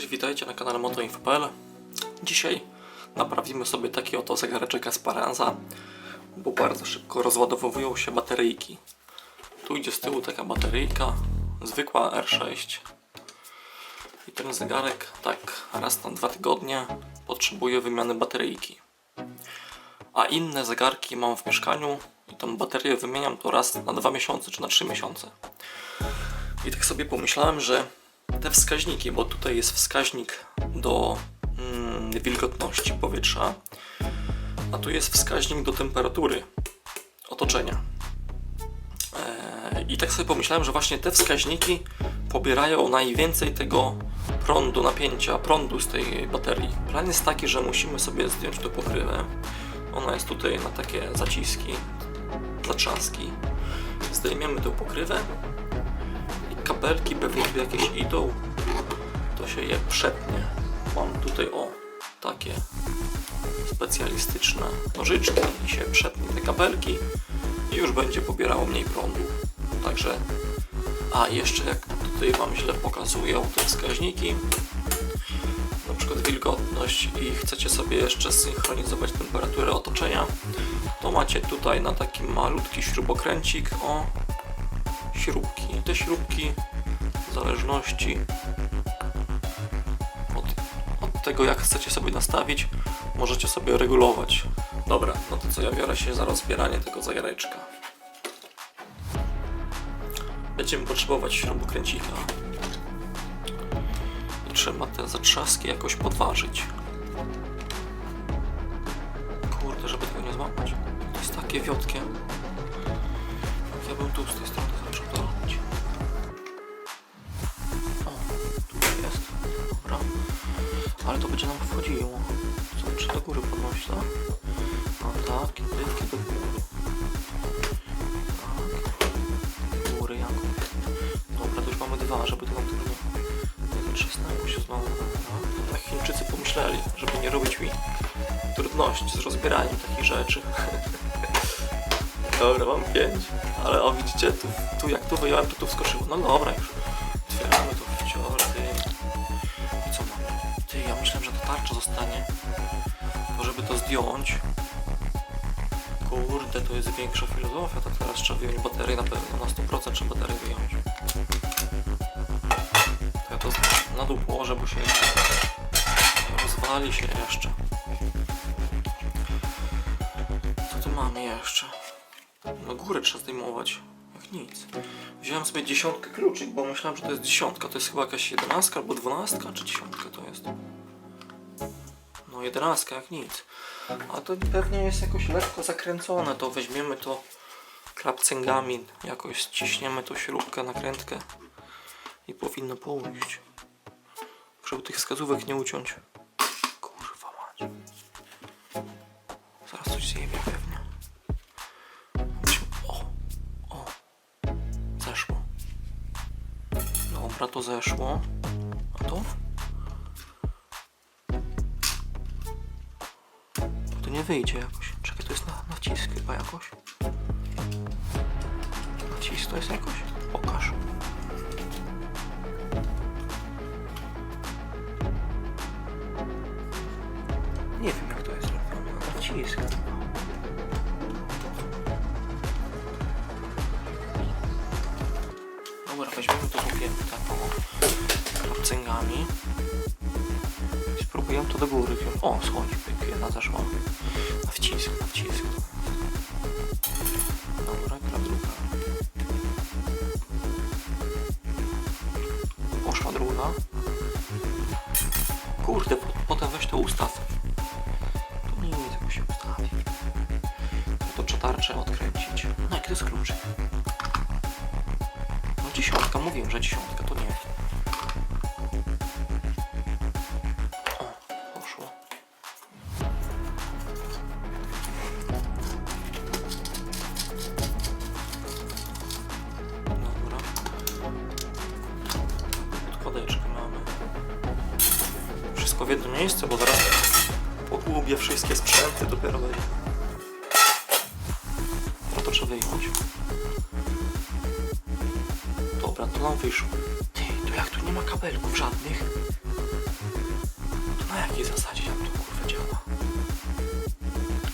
Cześć, witajcie na kanale motoinfo.pl Dzisiaj naprawimy sobie taki oto zegareczek Esperanza, bo bardzo szybko rozładowują się bateryjki. Tu idzie z tyłu taka bateryjka, zwykła R6. I ten zegarek tak raz na dwa tygodnie potrzebuje wymiany bateryjki. A inne zegarki mam w mieszkaniu i tą baterię wymieniam to raz na dwa miesiące czy na trzy miesiące. I tak sobie pomyślałem, że te wskaźniki, bo tutaj jest wskaźnik do mm, wilgotności powietrza, a tu jest wskaźnik do temperatury otoczenia. Eee, I tak sobie pomyślałem, że właśnie te wskaźniki pobierają najwięcej tego prądu, napięcia prądu z tej baterii. Plan jest taki, że musimy sobie zdjąć tu pokrywę. Ona jest tutaj na takie zaciski, zatrzaski. Zdejmiemy tę pokrywę kabelki pewnie tu jakieś idą, to się je przetnie. Mam tutaj o takie specjalistyczne nożyczki i się przetnie te kabelki i już będzie pobierało mniej prądu. Także, a jeszcze jak tutaj Wam źle pokazują te wskaźniki, na przykład wilgotność i chcecie sobie jeszcze synchronizować temperaturę otoczenia, to macie tutaj na taki malutki śrubokręcik o śrubki. Te śrubki w zależności od, od tego jak chcecie sobie nastawić, możecie sobie regulować. Dobra, no to co ja biorę się za rozbieranie tego zegareczka. Będziemy potrzebować śrubokręcika. I trzeba te zatrzaski jakoś podważyć. Kurde, żeby tego nie złapać. To jest takie wiotkie. Jak ja bym tu z tej strony Ale to będzie nam wchodziło. Co, czy do góry podnosić, tak? No tak, kiedy, kiedy. Tak. Góry jakoś. Dobra, to już mamy dwa, żeby to nam tego nie, zatrzasnęło się znowu. Tak, tak Chińczycy pomyśleli, żeby nie robić mi trudności z rozbieraniem takich rzeczy. Dobra, mam pięć. Ale o widzicie, tu, tu jak tu wyjąłem, to tu wskoczyło. No dobra już. Tarcza zostanie. To żeby to zdjąć. Kurde, to jest większa filozofia, teraz trzeba wyjąć baterię na pewno, na 100% trzeba baterię wyjąć. To ja to na dół położę, bo się rozwali się jeszcze. Co tu mamy jeszcze? No górę trzeba zdejmować. Nic. Wziąłem sobie dziesiątkę kluczyk, bo myślałem, że to jest dziesiątka. To jest chyba jakaś jedenastka albo dwunastka, czy dziesiątka to jest? No jak nic. A to pewnie jest jakoś lekko zakręcone. To weźmiemy to klapcęgami, jakoś ściśniemy tą śrubkę, nakrętkę i powinno pójść. Żeby tych wskazówek nie uciąć. Kurwa mać. Zaraz coś zjebie pewnie. O, o, zeszło. Dobra, to zeszło. Wyjdzie jakoś. Czekaj, to jest na, nacisk chyba jakoś. Nacisk to jest jakoś? Pokaż. Nie wiem jak to jest zrobione. Nacisk. Dobra, weźmiemy to drugie taką klapcęgami i spróbujemy to do góry. O, schodzi, jedna zeszła. Na wcisk, na wcisk. Dobra, gra druga. Poszła druga. Kurde, po- potem weź to ustaw. To nie jest jak się ustawi. To trzeba odkręcić. No jaki to jest kluczyk? No dziesiątka, mówiłem, że dziesiątka, to nie. Podkładeczkę mamy. Wszystko w jedno miejsce, bo zaraz pogubię wszystkie sprzęty, dopiero będzie. No to trzeba wyjąć. Dobra, to nam wyszło. Ty, to jak tu nie ma kabelków żadnych, Na jakiej zasadzie jak to kurwa działa?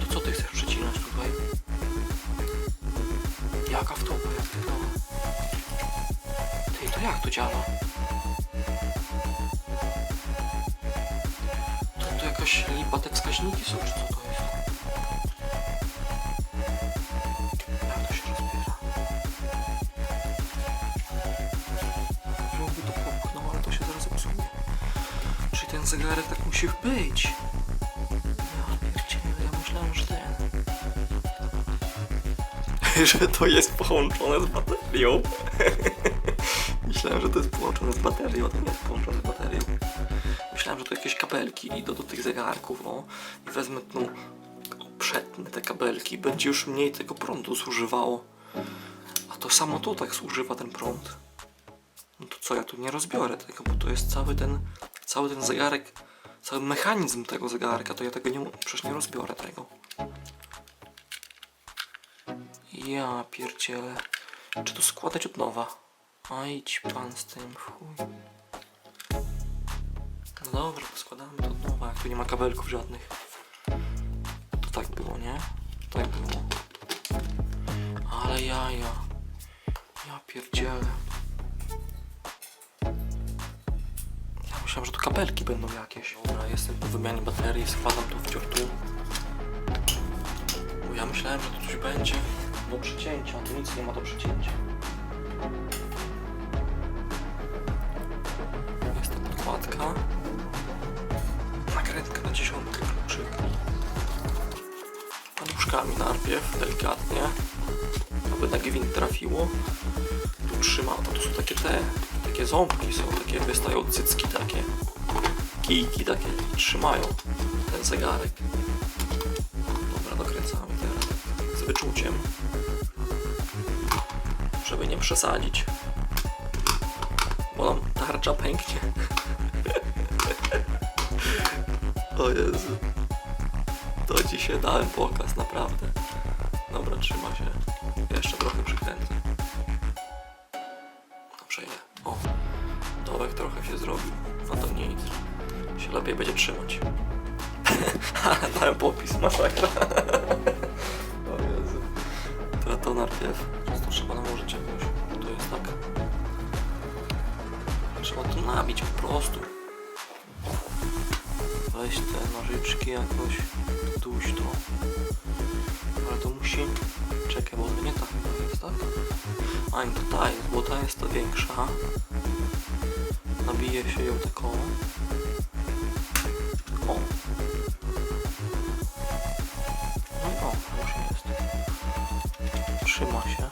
To co ty chcesz przecinać tutaj? Jaka wtopa? Jak ty to? Ty, to jak to działa? Jakaś lipa te wskaźniki są, czy co to jest? Jak to się rozbiera? Wziąłby to popchnął, ale to się zaraz zepsuje. Czyli ten zegarek tak musi być. Ja pierdzielę, ja myślałem, że ten... że to jest połączone z baterią. myślałem, że to jest połączone z baterią, a to nie jest połączone z baterią. Myślałem, że to jakieś kabelki idą do tych zegarków, no. I wezmę, no, przetnę te kabelki, będzie już mniej tego prądu zużywało. A to samo tu tak zużywa ten prąd. No to co, ja tu nie rozbiorę tego, bo to jest cały ten, cały ten zegarek, cały mechanizm tego zegarka, to ja tego nie, przecież nie rozbiorę tego. Ja pierdzielę. Czy to składać od nowa? A idź pan z tym, chuj. No dobra, to składamy to od nowa, jak tu nie ma kabelków żadnych. To tak było, nie? Tak było. Ale jaja. Ja pierdzielę. Ja myślałem, że to kabelki będą jakieś. Dobra, jestem po wymianie baterii, składam to w tu. Bo ja myślałem, że to coś będzie do przecięcia, tu nic nie ma do przecięcia. Najpierw, delikatnie. Aby na gwint trafiło. Tu trzyma, no to są takie te, takie ząbki są, takie wystają cycki takie. Kijki takie trzymają ten zegarek. Dobra, dokręcamy teraz z wyczuciem. Żeby nie przesadzić. Bo nam tarcza pęknie. O Jezu. To dzisiaj dałem pokaz, naprawdę. Dobra, trzyma się. Jeszcze trochę przykręcę. Dobrze, ile? O, dołek trochę się zrobił. No to nic. Się lepiej będzie trzymać. dałem popis, masakra. o Jezu. To to najpierw. To trzeba nałożyć jakoś. To jest tak. Trzeba to nabić po prostu. Weź te nożyczki jakoś, duś to. Ale to musi... Czekaj, bo to nie ta chyba jest, tak? A nie, to ta jest, bo ta jest to większa. Nabije się ją taką. O. No i o, już jest. Trzyma się.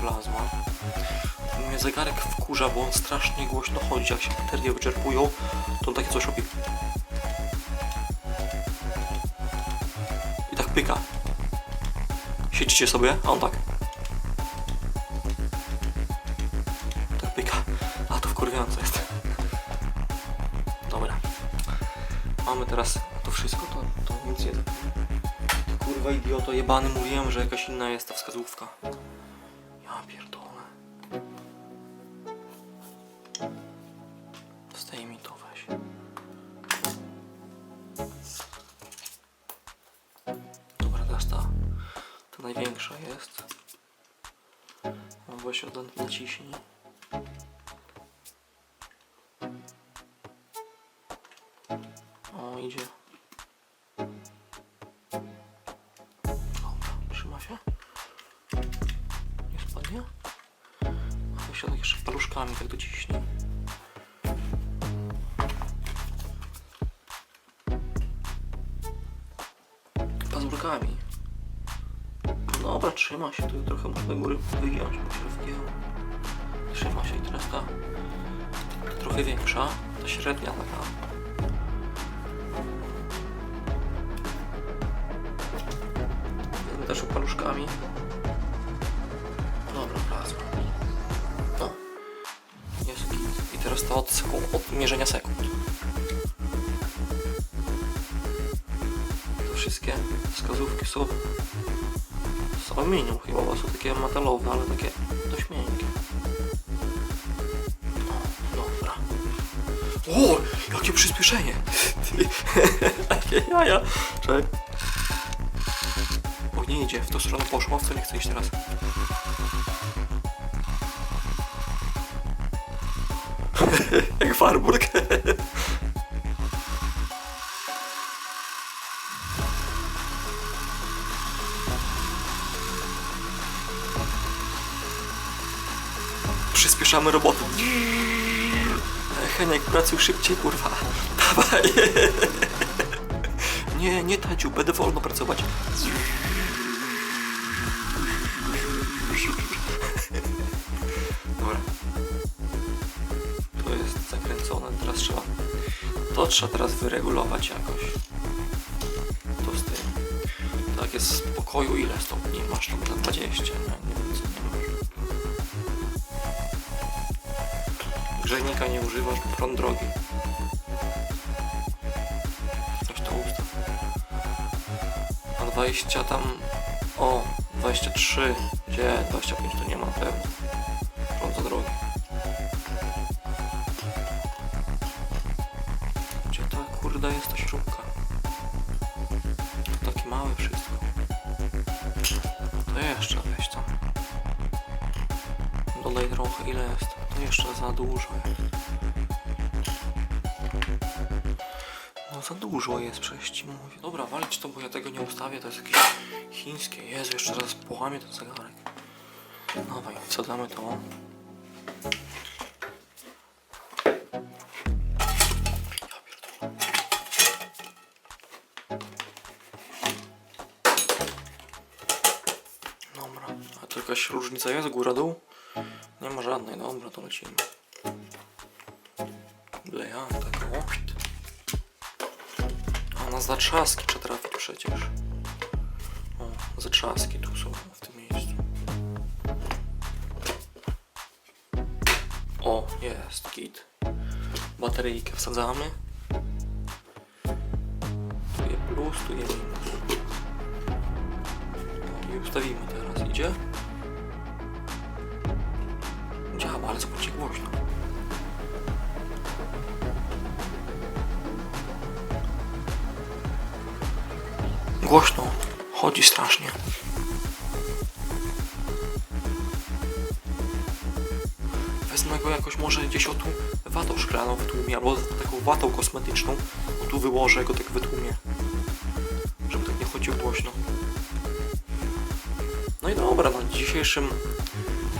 Wlazła. Mnie zegarek wkurza, bo on strasznie głośno chodzi. Jak się baterie wyczerpują, to takie coś robi. Siedzicie sobie, a on tak. Tak pyka. A to wkurwiające jest. Dobra. Mamy teraz to wszystko, to, to nic nie... Kurwa idioto jebany, mówiłem, że jakaś inna jest ta wskazówka. Ja pierdolę. Jest. No weź od naciśnij. O, idzie. Dobra, trzyma się. Nie spadnie? A tak jeszcze paluszkami tak dociśnij. Trzyma się, tu trochę muszę do góry wygiąć, wgięło. Trzyma się i teraz ta, ta trochę większa, ta średnia taka. Wezmę też paluszkami. Dobra, wlazła. No. Jest. I teraz to od, sekund, od mierzenia sekund. Wszystkie wskazówki są z aluminium chyba, bo są takie metalowe, ale takie dość miękkie. O, dobra. O, jakie przyspieszenie! Ty, jakie jaja! Czekaj. O, nie idzie, w tą stronę poszło, w co nie chce iść teraz. Jak Warburg. Przyspieszamy robotę. Heniek, pracuj szybciej, kurwa. Dawaj. Nie, nie Tadziu, będę wolno pracować. Dobra. To jest zakręcone, teraz trzeba... To trzeba teraz wyregulować jakoś. To z tym. Tak jest w pokoju ile stopni masz tam za 20, nie? Nie wiem co nie Grzejnika nie używasz, prąd drogi. Coś to ustaw. A 20 tam... O, 23. Gdzie? 25 to nie ma pewno. Prąd za drogi. Gdzie ta kurde jest ta śrubka? To takie małe wszystko. To jeszcze weź tam. Dodaj trochę, ile jest? Jeszcze za dużo. No za dużo jest, przecież ci mówię. Dobra, walić to, bo ja tego nie ustawię, to jest jakieś chińskie. Jezu, jeszcze raz połamię ten zegarek. Dawaj, damy to? Dobra, a to jakaś różnica jest góra-dół? Nie ma żadnej, dobra, to lecimy. Bleja, tak o. A na zatrzaski trzeba trafić przecież. O, zatrzaski tu są w tym miejscu. O, jest, git. Bateryjkę wsadzamy. Tu jest plus, tu jest minus. I ustawimy teraz, idzie? Ale zobaczcie głośno. Głośno. Chodzi strasznie. Wezmę go jakoś może gdzieś o tu watą szklaną wytłumię, albo taką watą kosmetyczną. O tu wyłożę go tak wytłumię. Żeby tak nie chodził głośno. No i dobra, no w dzisiejszym,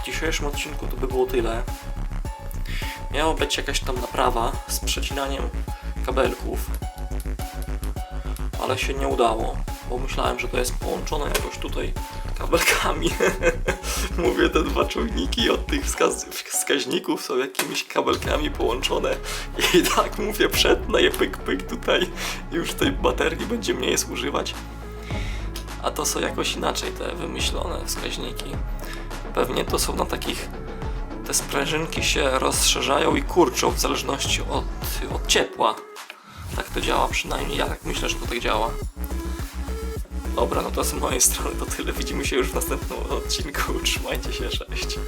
dzisiejszym odcinku to by było tyle. Miała być jakaś tam naprawa z przecinaniem kabelków, ale się nie udało, bo myślałem, że to jest połączone jakoś tutaj kabelkami. Mówię, te dwa czujniki od tych wskaźników są jakimiś kabelkami połączone i tak mówię, przetnę je pyk pyk tutaj już tej baterii będzie mniej zużywać. A to są jakoś inaczej te wymyślone wskaźniki. Pewnie to są na takich te sprężynki się rozszerzają i kurczą w zależności od, od ciepła. Tak to działa przynajmniej. Ja tak myślę, że to tak działa. Dobra, no to z mojej strony to tyle. Widzimy się już w następnym odcinku. Trzymajcie się, cześć.